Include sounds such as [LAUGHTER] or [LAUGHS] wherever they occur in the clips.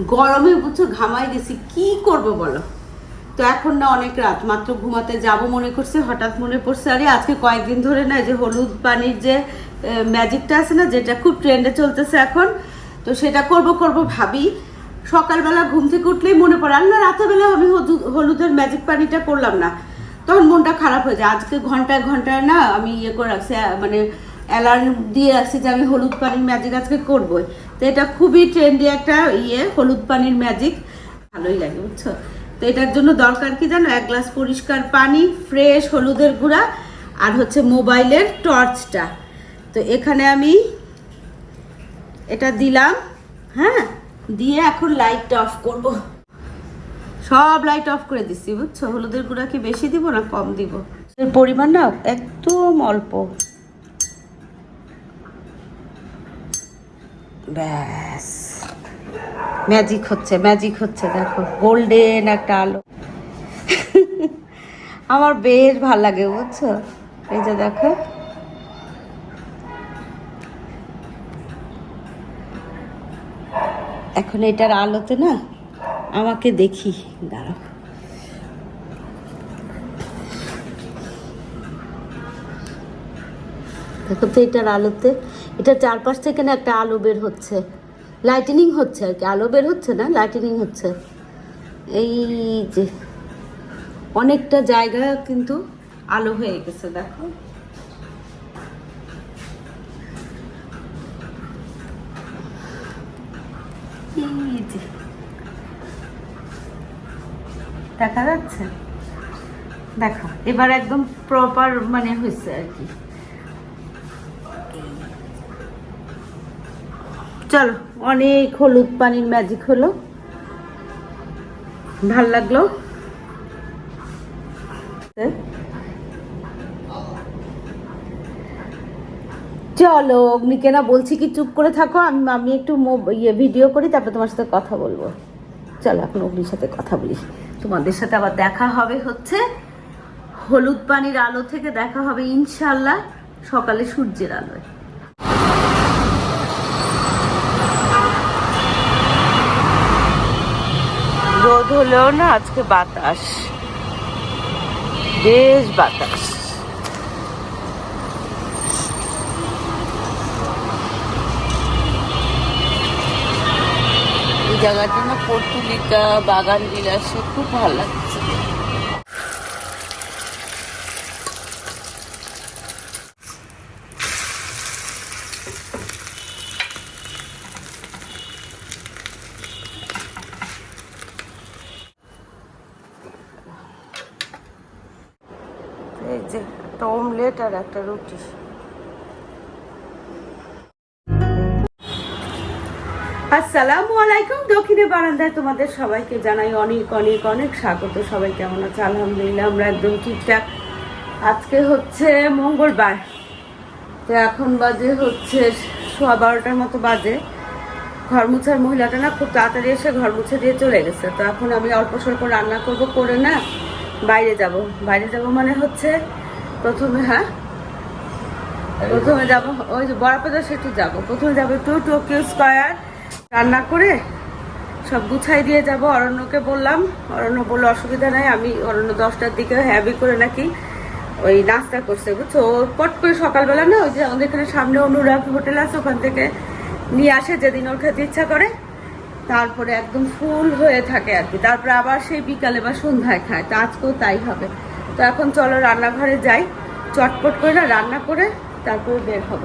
গরমে বুঝছ ঘামাই গেছি, কি করব বলো? তো এখন না অনেক রাত, মাত্র ঘুমাতে যাব মনে করছে, হঠাৎ মনে পড়ছে, আরে আজকে কয়েকদিন ধরে না যে হলুদ পানির যে ম্যাজিকটা আছে না, যেটা খুব ট্রেন্ডে চলতেছে এখন, তো সেটা করব করব ভাবি। সকালবেলা ঘুম থেকে উঠলেই মনে পড়ে, আর না রাতেবেলা আমি হলুদ- হলুদের ম্যাজিক পানিটা করলাম না। তখন মনটা খারাপ হয়ে যায়, আজকে ঘন্টায় ঘন্টায় না আমি ইয়ে করে রাখছি মানে অ্যালার্ম দিয়ে রাখছি যে আমি হলুদ পানির ম্যাজিক আজকে করবই। তো এটা খুবই ট্রেন্ডি একটা ইয়ে হলুদ পানির ম্যাজিক ভালোই লাগে, বুঝছ? তো এটার জন্য দরকার কি জানো? এক গ্লাস পরিষ্কার পানি ফ্রেশ হলুদের গুঁড়া আর হচ্ছে মোবাইলের টর্চটা তো এখানে আমি এটা দিলাম হ্যাঁ? দিয়ে এখন লাইটটা অফ করব। সব লাইট অফ করে দিচ্ছি, বুঝছ? হলুদের গুঁড়া কি বেশি দিব না কম দিব? এর পরিমাণ না একদম অল্প। ব্যাস। ম্যাজিক হচ্ছে ম্যাজিক হচ্ছে, দেখো। গোল্ডেন একটা আলো। আমার বেশ ভালো লাগে, বুঝছ? এই যে দেখো। এখন এটার আলোতে না, আমাকে দেখি। দাঁড়াও। দেখো তো এটার আলোতে এটা চারপাশ থেকে না একটা আলো বের হচ্ছে। লাইটেনিং হচ্ছে আর কি। আলো বের হচ্ছে না? লাইটেনিং হচ্ছে। এই যে অনেকটা জায়গা কিন্তু আলো হয়ে গেছে, দেখো। দেখা যাচ্ছে? দেখো, এবার একদম প্রপার মানে হয়েছে আর কি। চলো, অনেক হলুদ পানির ম্যাজিক হলো। ভালো লাগল? চলো অগ্নিকে না বলছি কি, চুপ করে থাকো, আমি আমি একটু ইয়ে ভিডিও করি, তারপর তোমার সাথে কথা বলব। চলো, এখন অগ্নির সাথে কথা বলি। তোমাদের সাথে আবার দেখা হবে হচ্ছে, হলুদ পানির আলো থেকে দেখা হবে ইনশাল্লাহ সকালে সূর্যের আলোয়। হলেও না, আজকে বাতাস। বেশ বাতাস। এই জায়গাটা না পর্তুলিকা বাগান বিলাসে খুব ভালো লাগছে এই যে একটা অমলেট আর একটা রুটি আসসালামু আলাইকুম, দক্ষিণে বারান্দায় তোমাদের সবাইকে জানাই অনেক অনেক অনেক স্বাগত। সবাই কেমন আছে? আলহামদুলিল্লাহ, আমরা একদম ঠিকঠাক। আজকে হচ্ছে মঙ্গলবার। তো এখন বাজে হচ্ছে সোয়া বারোটার মতো বাজে। ঘর মুছার মহিলাটা না খুব তাড়াতাড়ি এসে ঘর মুছে দিয়ে চলে গেছে। তো এখন আমি অল্প স্বল্প রান্না করব, করে না বাইরে যাব। বাইরে যাব মানে হচ্ছে প্রথমে হ্যাঁ? প্রথমে যাব ওই যে বড়াপাদা সেটু যাব। প্রথমে যাব একটু টোকিও স্কয়ার রান্না করে সব গুছাই দিয়ে যাব। অরণ্যকে বললাম অরণ্য বলল অসুবিধা নাই আমি অরণ্য দশটার দিকে হ্যাভি করে নাকি ওই নাস্তা করছে। বুঝছ? পট করে সকালবেলা না ওই যে আমাদের এখানে সামনে অনুরাগ হোটেল আছে ওখান থেকে নিয়ে আসে যেদিন ওর খেতে ইচ্ছা করে। তারপরে একদম ফুল হয়ে থাকে আর কি। তারপরে আবার সেই বিকালে বা সন্ধ্যায় খায়। তো আজকেও তাই হবে। তো এখন চলো রান্নাঘরে যাই। চটপট করে না রান্না করে তারপরে বের হব।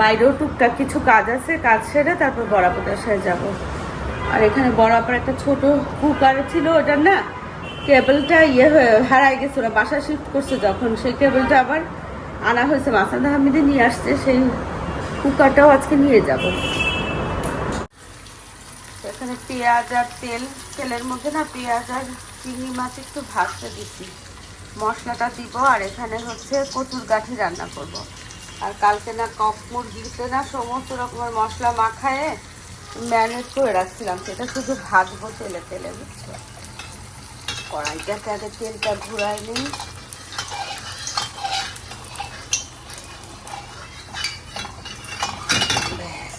বাইরেও টুকটাক কিছু কাজ আছে, কাজ সেরে তারপর বড়াপোতার সাথে যাব। আর এখানে বড়াপার একটা ছোট কুকার ছিল, ওটার না কেবলটা ইয়ে হয়ে হারাই গেছে, ওরা বাসা শিফট করছে যখন। সেই কেবলটা আবার আনা হয়েছে মাসাদ আহমেদে নিয়ে আসছে, সেই কুকারটাও আজকে নিয়ে যাব। এখানে পেঁয়াজ আর তেল, তেলের মধ্যে না পেঁয়াজ আর চিংড়ি মাছ একটু ভাজতে দিচ্ছি। মশলাটা দিব আর এখানে হচ্ছে কচুর গাঠি রান্না করব। আর কালকে না কক মুরগিতে না সমস্ত রকমের মশলা মাখায়ে ম্যানেজ করে রাখছিলাম। সেটা শুধু ভাজবো তেলে তেলে বুঝছ? কড়াইটাতে আগে তেলটা ঘুরাই ব্যাস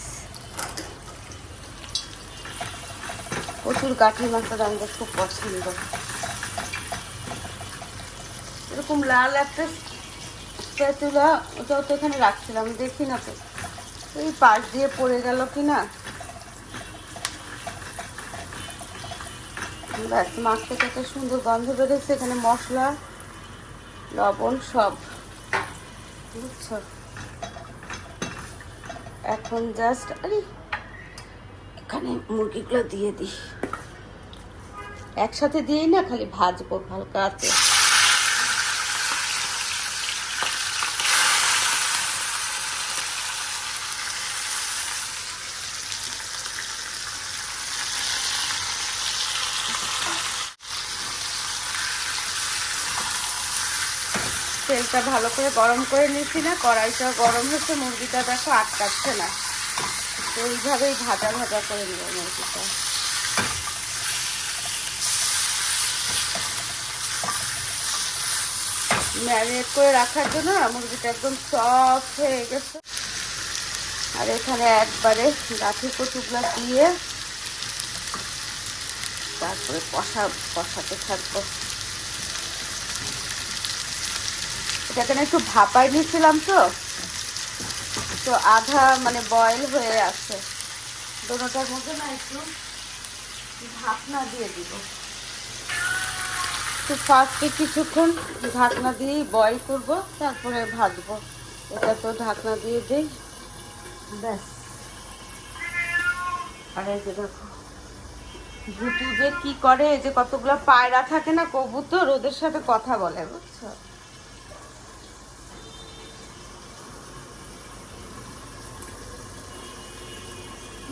প্রচুর কাঠি মাছটা আমাদের খুব পছন্দ। এরকম লাল একটা স্প্যাচুলা ওটাও তো এখানে রাখছিলাম, দেখি না তো। এই পাশ দিয়ে পড়ে গেল কি না ব্যাস, মাছ থেকে একটা সুন্দর গন্ধ বেরোচ্ছে, এখানে মশলা, লবণ সব, বুঝছ? এখন জাস্ট আরে, এখানে মুরগিগুলো দিয়ে দিই। একসাথে দিয়েই না, খালি ভাজবো হালকা আছে তেলটা ভালো করে গরম করে নিচ্ছি না, কড়াইটা গরম হচ্ছে, মুরগিটা দেখো আটকাচ্ছে না। তো এইভাবেই ভাজা ভাজা করে নেব মুরগিটা। ম্যারিনেট করে রাখার জন্য মুরগিটা একদম সফট হয়ে গেছে। আর এখানে একবারে গাঠি কচুগুলা দিয়ে তারপরে কষা কষাতে থাকব। এটাকে একটু ভাপাই নিয়েছিলাম তো। তো আধা মানে বয়েল হয়ে আছে। দোনোটার মধ্যে না একটু ঢাকনা দিয়ে দিব। তো ফার্স্টে কিছুক্ষণ ঢাকনা দিয়েই বয়েল করব, তারপরে ভাজবো। এটা তো ঢাকনা দিয়ে দিই। ব্যাস। আর এই যে দেখো ভুতু যে কি করে যে কতগুলো পায়রা থাকে না, কবুতর, ওদের সাথে কথা বলে, বুঝছ?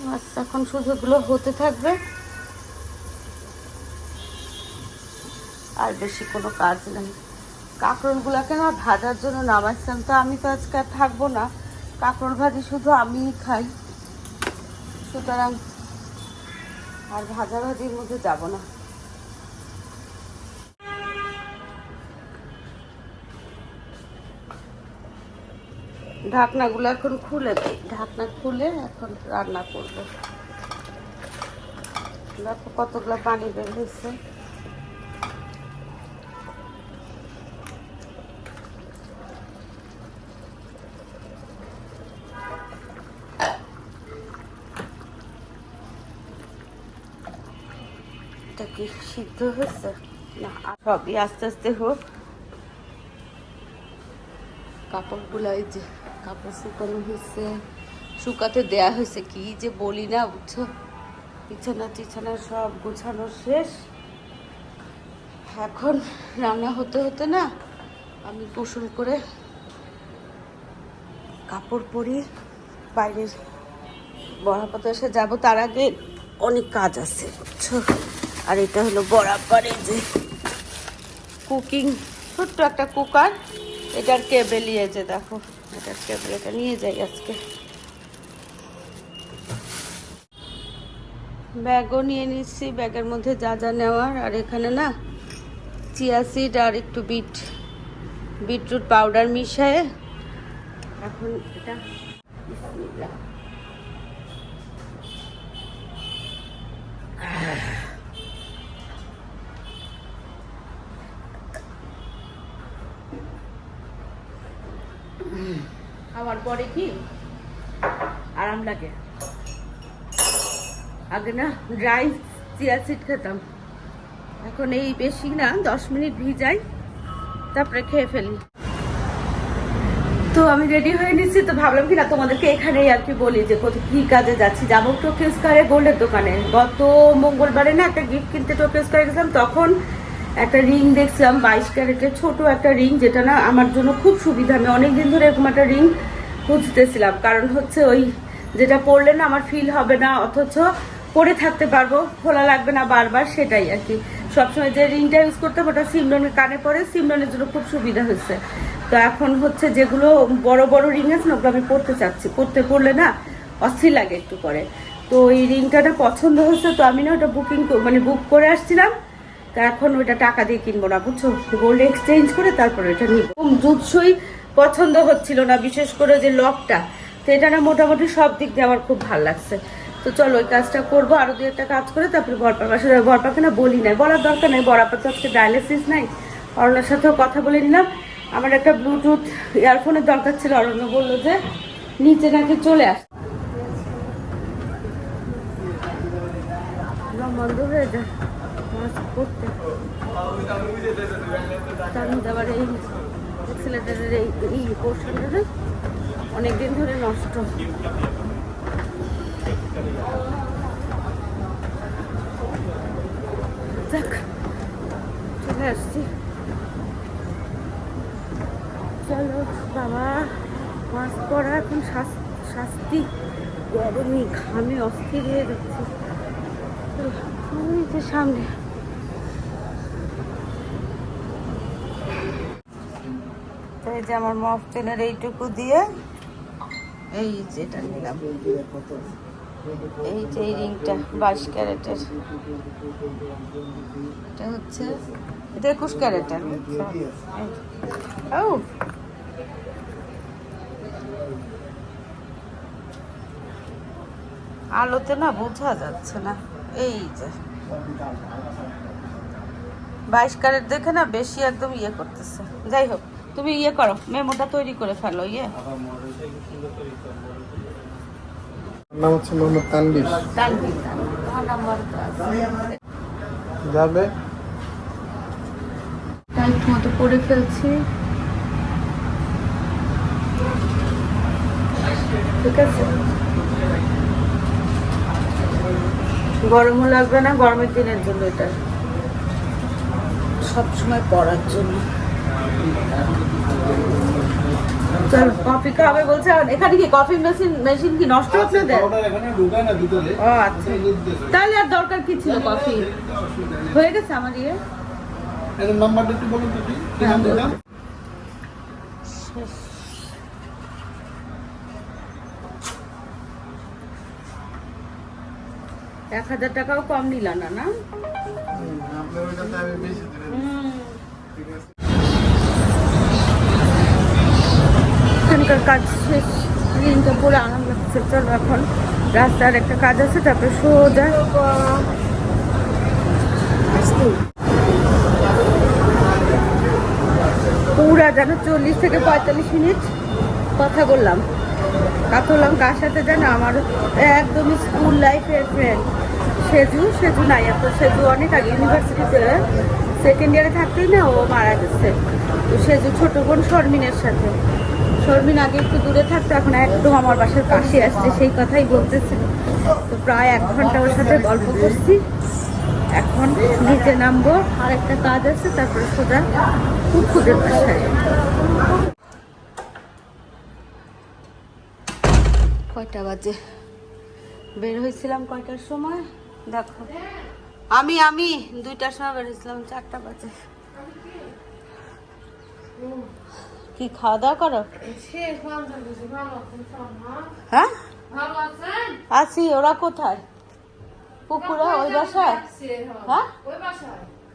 বাস এখন শুধু এগুলো হতে থাকবে। আর বেশি কোনো কাজ নেই। কাঁকরোলগুলোকে না ভাজার জন্য নামাইছিলাম, তো আমি তো আজকে আর থাকব না। কাঁকরোল ভাজি শুধু আমিই খাই। সুতরাং আর ভাজা ভাজির মধ্যে যাব না। ঢাকনাগুলো এখন খুলে দিই। ঢাকনা খুলে এখন রান্না করব। দেখো কতগুলো পানি বের হয়েছে। কি সিদ্ধ হয়েছে? না সবই আস্তে আস্তে হোক। কাপড়গুলো এই যে কাপড় শুকানো হয়েছে। শুকাতে দেয়া হয়েছে, কি যে বলি না, বুঝছ? বিছানা টিছানা সব গোছানো শেষ। এখন রান্না হতে হতে না, আমি গোসল করে কাপড় পরি বাইরে বড়াপাতে এসে যাব। তার আগে অনেক কাজ আছে, বুঝছ? আর এটা হলো বরাবর যে কুকিং ছোট্ট একটা কুকার এটার কেবেল ইয়েছে দেখো, এটার কেবেল এটা নিয়ে যাই আজকে। ব্যাগও নিয়ে নিচ্ছি, ব্যাগের মধ্যে যা যা নেওয়ার, আর এখানে না চিয়া সিড আর একটু বিট, বিটরুট পাউডার মিশায়ে, এখন এটা বিসমিল্লাহ। খাওয়ার পরে কি লাগে আগে না ড্রাই চিয়া সিড খেতাম। এখন এই বেশি না, দশ মিনিট ভিজাই, তারপরে খেয়ে ফেলি। তো আমি রেডি হয়ে নিচ্ছি তো ভাবলাম কি না তোমাদেরকে এখানেই আর কি বলি যে কত কি কাজে যাচ্ছি। যাব টোকেস কারে গোল্ডের দোকানে। গত মঙ্গলবারে না একটা গিফট কিনতে টোকেস কারে গেছিলাম, তখন একটা রিং দেখছিলাম, বাইশ ক্যারেটের ছোট একটা রিং যেটা না আমার জন্য খুব সুবিধা। আমি অনেকদিন ধরে এরকম একটা রিং খুঁজতেছিলাম। কারণ হচ্ছে ওই যেটা পরলে না আমার ফিল হবে না, অথচ পরে থাকতে পারব, খোলা লাগবে না বারবার, সেটাই আর কি। সবসময় যে রিংটা ইউজ করতাম, ওটা সিমরনের কানে পরে সিমরনের জন্য খুব সুবিধা হয়েছে। তো এখন হচ্ছে যেগুলো বড় বড় রিং আছে না, ওগুলো আমি পড়তে চাচ্ছি। পড়তে পড়লে না অস্থির লাগে একটু করে। তো এই রিংটাটা পছন্দ হয়েছে, তো আমি না ওটা বুকিং মানে বুক করে আসছিলাম। তা এখন ওইটা টাকা দিয়ে কিনবো না, বুঝছ? গোল্ড এক্সচেঞ্জ করে তারপরে এটা নিব। জুৎসই পছন্দ হচ্ছিল না, বিশেষ করে যে লকটা তো এটা না মোটামুটি সব দিক দিয়ে আমার খুব ভালো লাগছে। তো চলো ওই কাজটা করব, আরও দু একটা কাজ করে তারপরে বরপার যাব। বরপাকে না বলি নাই, বলার দরকার নেই। বরাপার তো আজকে ডায়ালিসিস নাই। অরণ্যের সাথেও কথা বলে নিলাম। আমার একটা ব্লুটুথ ইয়ারফোনের দরকার ছিল অরণ্য বলল যে নিচে নাকি চলে আস বন্ধ হয়ে যায়। তার মধ্যে আবার এই এক্সিলেটারের এই পোর্শনটা অনেকদিন ধরে নষ্ট। চলে আসছি। চলো বাবা মাস্ক পরা এখন শাস- শাস্তি। গরমে ঘামে অস্থির হয়ে যাচ্ছে। যে সামনে। যে আমার মফটেনের এইটুকু দিয়ে এই যেটা নিলাম। এই যে এই রিংটা, বাইশ ক্যারেটের। এটা হচ্ছে, এটা একুশ ক্যারেটের। ও। আলোতে না বোঝা যাচ্ছে না। এই যে। বাইশ ক্যারেট দেখে না বেশি একদম ইয়ে করতেছে। যাই হোক। তুমি ইয়ে করো মেমোটা তৈরি করে ফেলো ইয়ে। নাম হচ্ছে মোহাম্মদ তানবির তানভীর। যাবে? টাইট মতো করে ফেলছি। ঠিক আছে? গরমও লাগবে না গরমের দিনের জন্য এটা। সবসময় পরার জন্য। কফি খাবে বলছে এখানে কি কফি মেশিন মেশিন কি নষ্ট হচ্ছে ভিতরে। ও আচ্ছা। তাহলে আর দরকার কি ছিল কফি হয়ে গেছে আমার ইয়ে? নাম্বারটা একটু বলুন তো কি কি নাম দিলাম এক হাজার টাকাও কম নিল না না? কাজ শেষ ঋণটা পরে আনন্দ লাগছে। চলো এখন রাস্তার একটা কাজ আছে, তারপরে সোজা। পুরা যেন চল্লিশ থেকে পঁয়তাল্লিশ মিনিট কথা বললাম। কথা বললাম কার সাথে জানো আমার একদমই স্কুল লাইফের ফ্রেন্ড সেজু সেজু নাই এখন সেজু অনেক আগে ইউনিভার্সিটিতে সেকেন্ড ইয়ারে থাকতেই না, ও মারা গেছে। তো সেজু ছোট বোন শর্মিনের সাথে। শর্মিন আগে একটু দূরে থাকতো, এখন একদম আমার বাসার পাশে আসছে, সেই কথাই বলতেছে। তো প্রায় এক ঘণ্টা ওর সাথে গল্প করছি। এখন নিচে নামবো, আর একটা কাজ আছে, তারপরে সোজা কুকুদের বাসায়। কয়টা বাজে? বের হয়েছিলাম কয়টার সময়? দেখো। আমি আমি, দুইটার সময় বের হয়েছিলাম, চারটা বাজে। কি খাওয়া দাওয়া করো? হ্যাঁ? আছি ওরা কোথায়? পুকুরে ওই বাসায়? হ্যাঁ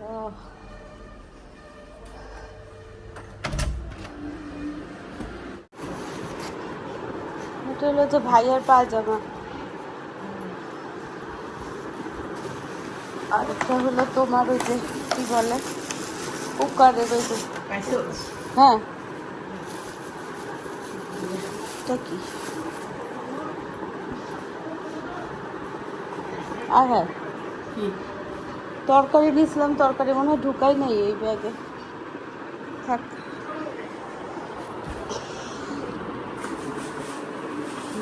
ও। এটা হলো যে ভাইয়ের পায়জামা। আর এটা হলো তোমার ওই যে কি বলে? কুকারের ওই যে। হ্যাঁ। এটা কি? আর হ্যাঁ তরকারি নিয়েছিলাম তরকারি মনে হয় ঢুকাই নাই এই ব্যাগে। থাক।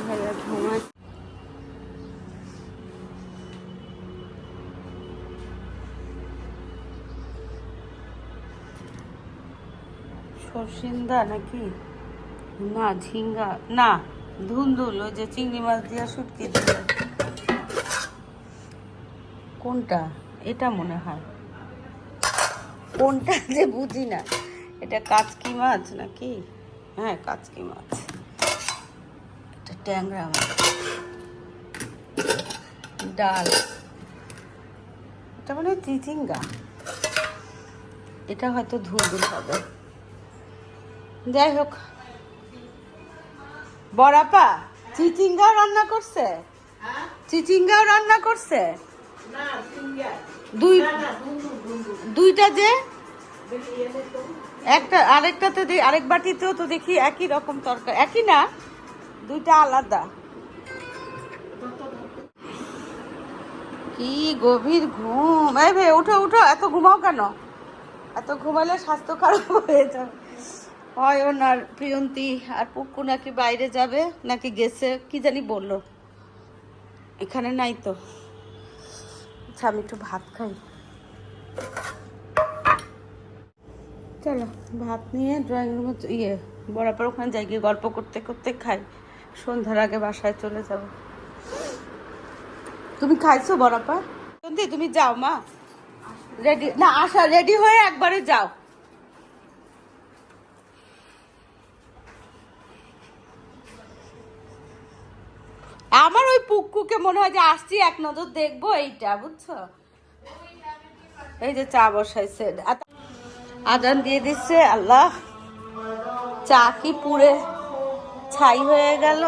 ভাইয়া ঘুমায়। নাকি? না, ঝিঙ্গা, না, ধুন্দুল, ওই যে চিংড়ি মাছ দিয়া শুটকি দিয়ে। কোনটা? এটা মনে হয়। কোনটা যে বুঝি না। এটা কাচকি মাছ নাকি? হ্যাঁ কাচকি মাছ। এটা ট্যাংরা মাছ। ডাল। এটা মানে চিচিঙ্গা। এটা হয়তো ধুন্দুল হবে। যাই হোক বড়াপা চিচিঙ্গা রান্না করছে? চিচিঙ্গাও রান্না করছে? দুই দুইটা যে? একটা, আরেকটাতে আরেক বাটিতেও তো দেখি একই রকম তরকারি একই না? দুইটা আলাদা। কি গভীর ঘুম। এই ভাই উঠো উঠো, এত ঘুমাও কেন? এত ঘুমালে স্বাস্থ্য খারাপ হয়ে যাবে। হয় ওনার প্রিয়ন্তী আর পুকু নাকি বাইরে যাবে, নাকি গেছে, কি জানি বলল। এখানে নাই তো। আচ্ছা আমি একটু ভাত খাই। চলো, ভাত নিয়ে ড্রয়িং রুমে ইয়ে বরাবর ওখানে যাই গিয়ে গল্প করতে করতে খাই। সন্ধ্যার আগে বাসায় চলে যাব। তুমি খাইছো বরাপা সন্ধি তুমি যাও, মা। রেডি না আসা রেডি হয়ে একবারে যাও। পুক্কুকে মনে হয় যে আসছি, এক নজর দেখব এইটা, বুঝছ? এই যে চা বসাইছে। আ- আজান দিয়ে দিচ্ছে, আল্লাহ। চা কি পুড়ে ছাই হয়ে গেল?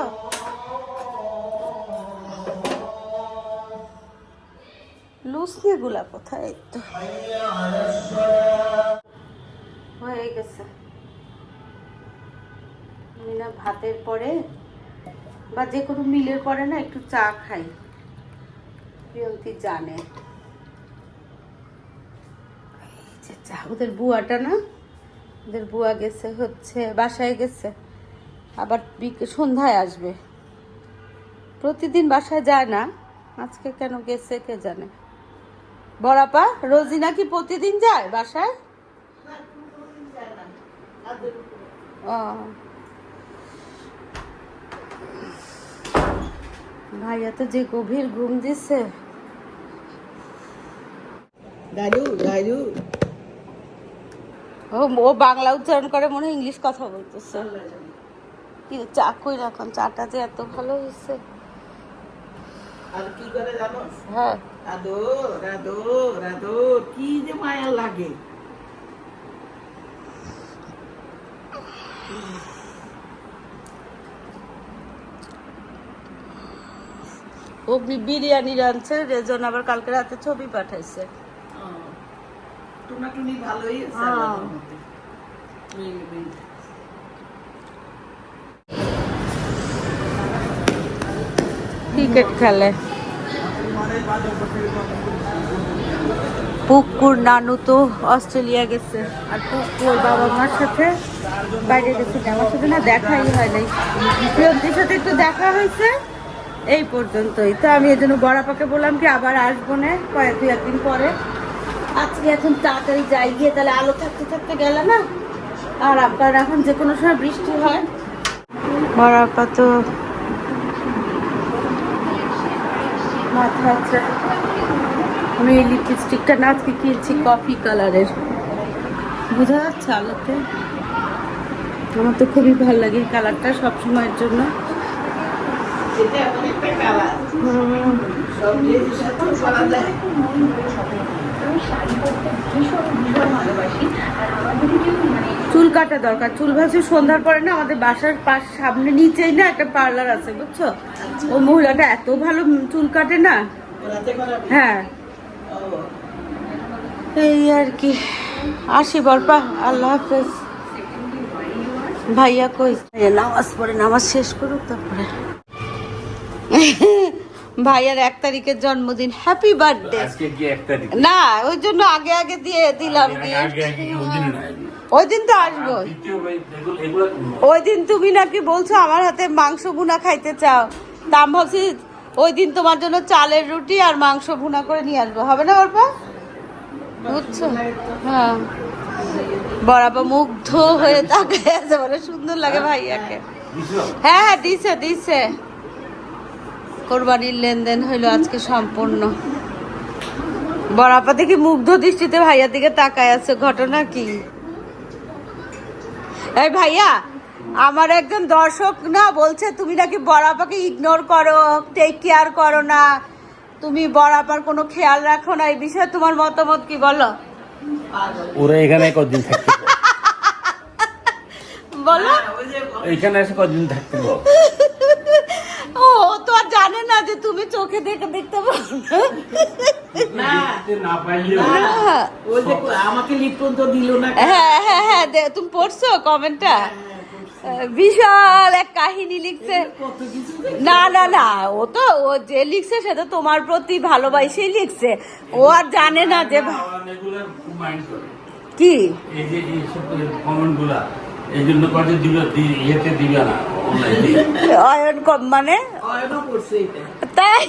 লুচি গুলা কোথায়? তো। হয়ে গেছে। ভাতের পরে বা যে কোনো মিলের পরে না একটু চা খাই। প্রিয়ন্তী জানে। এই যে চা ওদের বুয়াটা না ওদের বুয়া গেছে হচ্ছে বাসায় গেছে। আবার সন্ধ্যায় আসবে। প্রতিদিন বাসায় যায় না আজকে কেন গেছে কে জানে। বড়াপা রোজি নাকি প্রতিদিন যায় বাসায়? ও। ভাইয়া তো যে গভীর ঘুম দিচ্ছে দাদু দাদু ও ও বাংলা উচ্চারণ করে মনে ইংলিশ কথা বলতেছে। কি চা কই রাখলাম চাটা যে এত ভালো হয়েছে। আর কি করে জানো? হ্যাঁ। রাধো রাধো রাধো কি যে মায়া লাগে। বি- বিরিয়ানি রাঁধছে রেজন আবার কালকে রাতে ছবি পাঠাইছে। ভালোই হ্যাঁ। ক্রিকেট খেলে। পুকুর নানু তো অস্ট্রেলিয়া গেছে আর পুকুর বাবা মার সাথে বাইরে গেছে আমার সাথে না দেখাই হয় নাই। প্রিয়ন্তীর সাথে একটু দেখা হয়েছে। এই পর্যন্তই। তো আমি এই জন্য বড়াপাকে বললাম কি, আবার আসব না, কয়েক, দুই একদিন পরে। আজকে এখন তাড়াতাড়ি যাই, গিয়ে তাহলে আলো থাকতে থাকতে গেলে না? আর আপনার এখন যে কোনো সময় বৃষ্টি হয়। বড়াপা তো মাথা আছে। আমি এই লিপস্টিকটা না, আজকে কিনছি কফি কালারের বোঝা যাচ্ছে আলোতে? আমার তো খুবই ভালো লাগে এই কালারটা সব সময়ের জন্য। এটা এমন কালার সব জিনিস সাথে করা যায় চুল কাটা দরকার। চুল ভাসি সন্ধ্যার পরে না আমাদের বাসার পাশ সামনে নিচেই না একটা পার্লার আছে বুঝছ? ও মহিলাটা এত ভালো চুল কাটে না। হ্যাঁ। এই আর কি। আসি বরপা আল্লাহ হাফেজ। ভাইয়া কই? নামাজ পড়ে নামাজ শেষ করুক তারপরে। [LAUGHS] ভাইয়ার এক তারিখের জন্মদিন। হ্যাপি বার্থডে না ওই জন্য আগে আগে দিয়ে দিলাম। ওই দিন তো আসব। ওই দিন তুমি নাকি বলছো আমার হাতে মাংস ভুনা খাইতে চাও। তা আমি ভাবছি ওই দিন তোমার জন্য চালের রুটি আর মাংস ভুনা করে নিয়ে আসব। হবে না অর্পা? বুঝছ? হ্যাঁ। বরাবর মুগ্ধ হয়ে তাকায় আছে বলে সুন্দর লাগে ভাইয়াকে। হ্যাঁ হ্যাঁ দিছে দিছে। কোরবানির লেনদেন হইল আজকে সম্পূর্ণ। বরাপা দেখি মুগ্ধ দৃষ্টিতে ভাইয়ার দিকে তাকায় আছে ঘটনা কি? এই ভাইয়া আমার একজন দর্শক না বলছে তুমি নাকি বরাপাকে ইগনোর করো টেক কেয়ার করো না। তুমি বরাপার কোনো খেয়াল রাখো না এই বিষয়ে তোমার মতামত কি বলো? ওরা এখানে কদিন থাকতে বলো। এখানে এসে কদিন থাকতে ও ও তো আর জানে না যে তুমি চোখে দেখে দেখতে পারো না তো হ্যাঁ হ্যাঁ হ্যাঁ তুমি পড়ছো কমেন্টটা বিশাল এক কাহিনী লিখছে না না না ও তো ও যে লিখছে সেটা তোমার প্রতি ভালোবাসেই লিখছে ও আর জানে না যে ভা- এগুলো খুব মাইন্ড করে কি এই যে এই সব কমেন্টগুলা এই জন্য কত দিল দি- ইয়েতে দিবে না অয়ন কম মানে? অয়নও করছে এটা। তাই?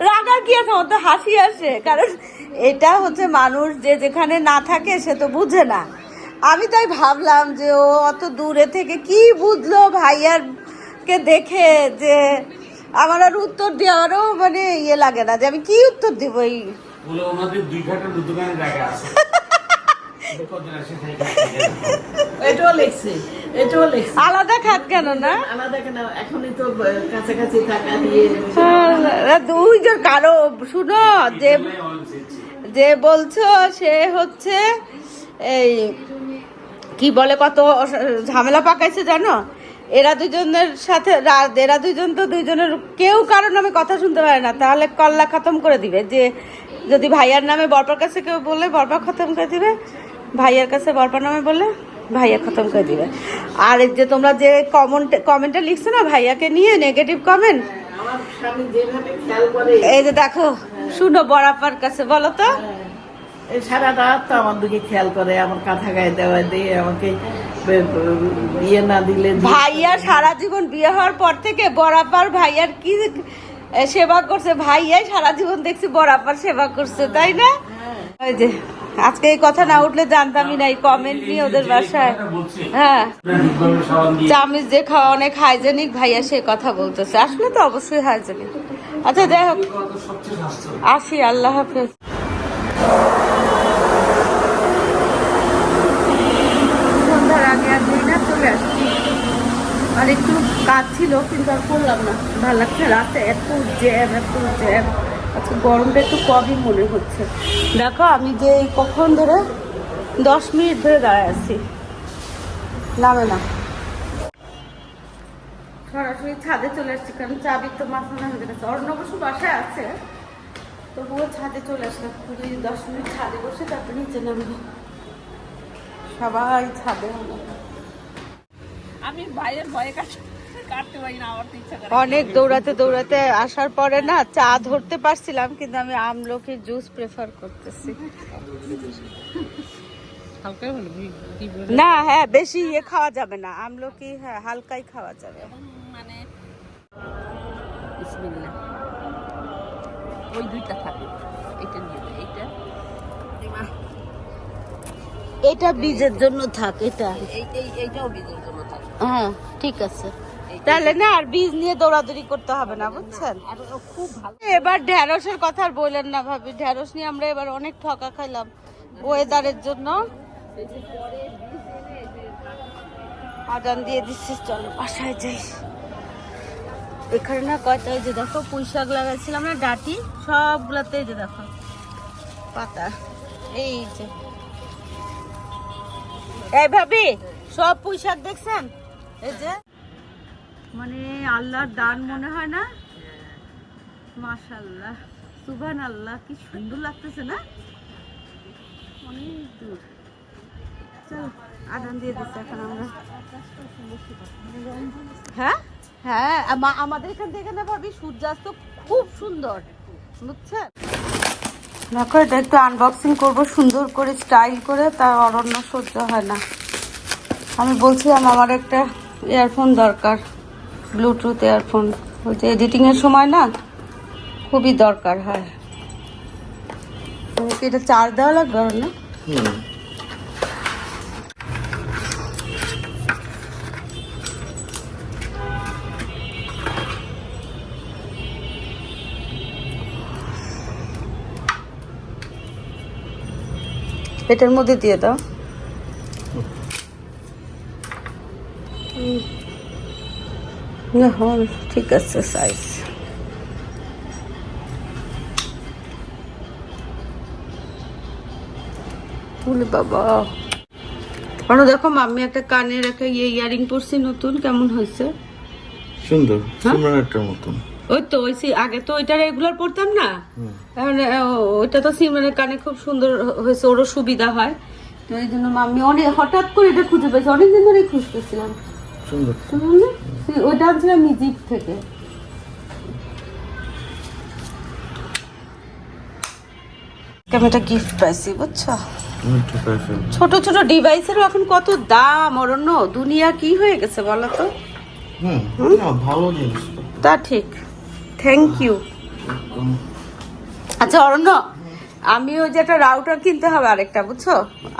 রাগার কি আছে? তো হাসি আসে কারণ এটা হচ্ছে মানুষ যে যেখানে না থাকে সে তো বুঝে না। আমি তাই ভাবলাম যে ও অত দূরে থেকে কি বুঝলো ভাইয়ার কে দেখে যে আমার আর উত্তর দেওয়ারও মানে ইয়ে লাগে না যে আমি কি উত্তর দিব এই বলে ওনাদের দুই ঘাটের দোকানে জায়গা আছে। আলাদা খাত কেন না? আলাদা কেন? এখনই তো কাছাকাছি থাকা দিয়ে হ্যাঁ, কারও শুনো যে। যে বলছো সে হচ্ছে এই কি বলে কত ঝামেলা পাকাইছে জানো? এরা দুজনের সাথে রা- এরা দুজন তো দুইজনের কেউ কারোর নামে কথা শুনতে পারে না। তাহলে কল্লা খতম করে দিবে যে যদি ভাইয়ার নামে বরপার কাছে কেউ বললে বরপা খতম করে দিবে। ভাইয়ার কাছে বরপার নামে বললে ভাইয়া খতম করে দিবে। আর এই যে তোমরা যে কমেন্ট কমেন্টটা লিখছো না ভাইয়াকে নিয়ে নেগেটিভ কমেন্ট এই যে দেখো শুনো বরাপার কাছে বলো তো। এই সারা রাত তো আমার দিকে খেয়াল করে আমার কাঁথা গায়ে দেওয়া দিয়ে আমাকে বে- বে- ইয়ে না দিলে ভাইয়া সারা জীবন বিয়ে হওয়ার পর থেকে বরাপার ভাইয়ার কি সেবা করছে ভাইয়াই সারা জীবন দেখছি বরাপার সেবা করছে তাই না? ওই যে আজকে এই কথা না উঠলে জানতামই না এই কমেন্ট নিয়ে ওদের বাসায়। হ্যাঁ। ঠিকভাবে সাবান দিয়ে চামিচ যে খাওয়া অনেক হাইজেনিক ভাইয়া সে কথা বলতেছে। আসলে তো অবশ্যই হাইজেনিক আচ্ছা যাই হোক। আসি আল্লাহ হাফেজ। সন্ধ্যার আগে আগে না চলে আসছি। আর একটু কাজ ছিল, কিন্তু আর করলাম না। ভালো লাগছে রাতে এত জ্যাম এত জ্যাম। আচ্ছা গরমটা একটু কমই মনে হচ্ছে। দেখো, আমি যে কখন ধরে দশ মিনিট ধরে দাঁড়ায় আছি। নামে না। সরাসরি ছাদে চলে আসছি, কারণ চাবি তো মাথা হয়ে গেছে অর্ণ অবশ্য বাসায় আছে। তবুও ছাদে চলে আসলাম। পুরো দশ মিনিট ছাদে বসে তারপর নিচে নামবো। সবাই ছাদে আমি বাইরের ভয়ে কাট- কাটতে পারি না আমার তো ইচ্ছা করে অনেক দৌড়াতে দৌড়াতে আসার পরে না চা ধরতে পারছিলাম কিন্তু আমি আমলকির জুস প্রেফার করতেছি। না হ্যাঁ বেশি ইয়ে খাওয়া যাবে না। আমলকি হ্যাঁ হালকাই খাওয়া যাবে। মানে ওই দুইটা থাকে। এটা নিয়ে এইটা। এটা বীজের জন্য থাক এটা। এই এই এইটাও বীজের জন্য থাকে। হ্যাঁ ঠিক আছে। তাহলে না আর বীজ নিয়ে দৌড়াদৌড়ি করতে হবে না, বুঝছেন? এবার ঢ্যাঁড়সের কথা আর বললেন না ভাবি। ঢ্যাঁড়স নিয়ে আমরা এবার অনেক ঠকা খাইলাম ওয়েদারের জন্য। আদান দিয়ে দিচ্ছি, চলো বাসায় যাই। এখানে না কয়টা যে দেখো, পুঁই শাক লাগাইছিলাম না, ডাটি, সবগুলাতে যে দেখো, পাতা, এই যে। এই ভাবি, সব পুঁই শাক দেখছেন? এই যে। মানে আল্লাহর দান মনে হয় না? মাশাল্লাহ সুবহান আল্লাহ কি সুন্দর লাগতেছে না? অনেক দূর। চল, আদান দিয়ে দিচ্ছে এখন আমরা। হ্যাঁ? হ্যাঁ আমাদের এখান থেকে না ভাবি, সূর্যাস্ত খুব সুন্দর, বুঝছেন? দেখো, এটা একটু আনবক্সিং করব, সুন্দর করে স্টাইল করে, তার অরণ্য সহ্য হয় না। আমি বলছিলাম আমার একটা ইয়ারফোন দরকার। ব্লুটুথ ইয়ারফোন ওই যে এডিটিংয়ের সময় না খুবই দরকার হয়। এটা চার্জ দেওয়া লাগবে না? এটার মধ্যে দিয়ে দাও। হুম। না হল ঠিক আছে সাইজ বাবা। দেখো মাম্মি একটা কানের একটা ইয়ে ইয়ারিং পরছি নতুন কেমন হয়েছে? সুন্দর হ্যাঁ? সিমরানেরটার মতন। ওই তো ওই আগে তো ওইটা রেগুলার পরতাম না? এখন ওইটা তো সিমরানের কানে খুব সুন্দর হয়েছে ওরও সুবিধা হয়। তো এই জন্য মাম্মি অনেক হঠাৎ করে এটা খুঁজে পেয়েছে অনেকদিন ধরেই খুঁজতেছিলাম। সুন্দর। ওইটা আনছিলাম ইজিপ্ট থেকে। আমি একটা গিফট পাইছি বুঝছ? ছোট ছোট ডিভাইসেরও এখন কত দাম অরণ্য? দুনিয়া কি হয়ে গেছে বলো তো? ভালো জিনিস তা। ঠিক। থ্যাংক ইউ আচ্ছা অরণ্য আমি ওই যে একটা রাউটার কিনতে হবে আরেকটা বুঝছ?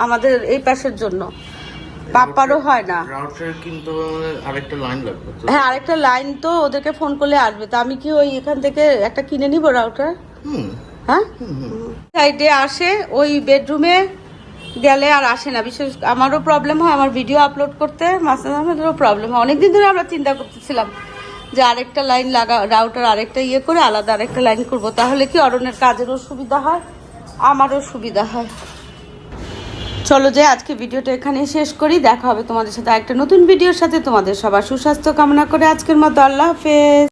আমাদের এই পাশের জন্য। পাপ্পারও হয় না। রাউটার কিন্তু আরেকটা লাইন লাগবে। হ্যাঁ আরেকটা লাইন তো ওদেরকে ফোন করলে আসবে। তো আমি কি ওই এখান থেকে একটা কিনে নিব রাউটার হ্যাঁ? সাইডে আসে ওই বেডরুমে গেলে আর আসে না। বিশেষ আমারও প্রবলেম হয় আমার ভিডিও আপলোড করতে। মাসে আমাদেরও প্রবলেম হয়। অনেকদিন ধরে আমরা চিন্তা করতেছিলাম যে আরেকটা লাইন লাগা রাউটার আরেকটা ইয়ে করে আলাদা আরেকটা লাইন করব। তাহলে কি অরণের কাজেরও সুবিধা হয়? আমারও সুবিধা হয়। চলো যে আজকে ভিডিওটা এখানে শেষ করি। দেখা হবে তোমাদের সাথে একটা নতুন ভিডিওর সাথে। তোমাদের সবার সুস্বাস্থ্য কামনা করে আজকের মতো আল্লাহ হাফেজ।